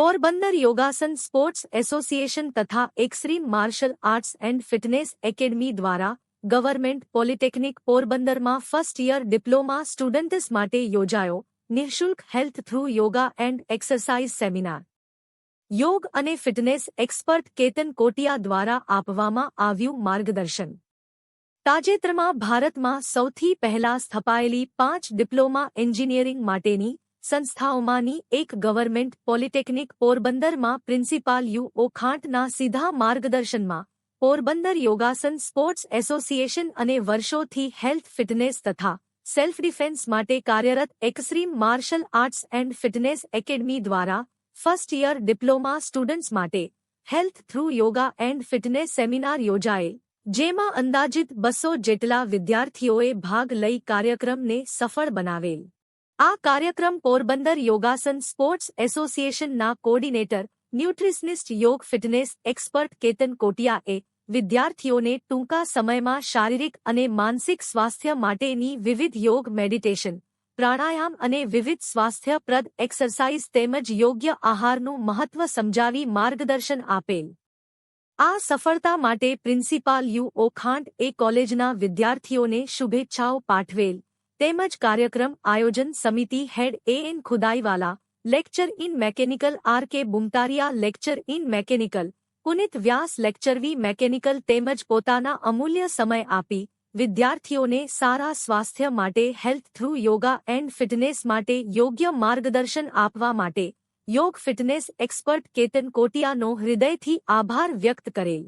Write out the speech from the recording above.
પોરબંદર યોગાસન sports association તથા extreme martial arts and fitness academy દ્વારા ગવર્મેન્ટ પોલિટેકનિક પોરબંદરમાં ફર્સ્ટ યર ડિપ્લોમા સ્ટુડન્ટ્સ માટે યોજાયો નિઃશુલ્ક health through yoga and exercise seminar. યોગ અને ફિટનેસ એક્સપર્ટ કેતન કોટિયા દ્વારા આપવામાં આવ્યું માર્ગદર્શન. તાજેતરમાં ભારતમાં સૌથી પહેલા સ્થપાયેલી પાંચ ડિપ્લોમા એન્જિનિયરિંગ માટેની સંસ્થાઓમાંની એક ગવર્મેન્ટ પોલિટેકનિક પોરબંદરમાં પ્રિન્સિપાલ યુ. ઓખાંટના સીધા માર્ગદર્શનમાં પોરબંદર યોગાસન સ્પોર્ટ્સ એસોસિએશન અને વર્ષોથી હેલ્થ ફિટનેસ તથા સેલ્ફ ડિફેન્સ માટે કાર્યરત extreme martial arts and fitness academy દ્વારા ફર્સ્ટ યર ડિપ્લોમા સ્ટુડન્ટ્સ માટે health through yoga and fitness seminar યોજાયેલ, જેમાં અંદાજિત બસો જેટલા વિદ્યાર્થીઓએ ભાગ લઈ કાર્યક્રમને સફળ બનાવેલ. આ કાર્યક્રમ પોરબંદર યોગાસન સ્પોર્ટ્સ એસોસિએશનના કોર્ડિનેટર ન્યુટ્રિશનિસ્ટ, યોગ ફિટનેસ એક્સપર્ટ કેતન કોટિયાએ વિદ્યાર્થીઓને ટૂંકા સમયમાં શારીરિક અને માનસિક સ્વાસ્થ્ય માટેની વિવિધ યોગ મેડિટેશન, પ્રાણાયામ અને વિવિધ સ્વાસ્થ્યપ્રદ એક્સરસાઇઝ તેમજ યોગ્ય આહારનું મહત્વ સમજાવી માર્ગદર્શન આપેલ. આ સફળતા માટે પ્રિન્સિપાલ યુ. ઓખાંડ એ કોલેજના વિદ્યાર્થીઓને શુભેચ્છાઓ પાઠવેલ. તેમજ કાર્યક્રમ આયોજન સમિતિ head A N Khudaiwala, lecture in mechanical R K Bumtariya, lecture in mechanical, Punit Vyas, lecture V mechanical તેમજ પોતાના અમૂલ્ય સમય આપી, વિદ્યાર્થીઓને સારા સ્વાસ્થ્ય માટે, health through yoga and fitness માટે યોગ્ય માર્ગદર્શન આપવા માટે, યોગ ફિટનેસ એક્સપર્ટ કેતન કોટિયાનો હૃદયથી આભાર વ્યક્ત કરેલ.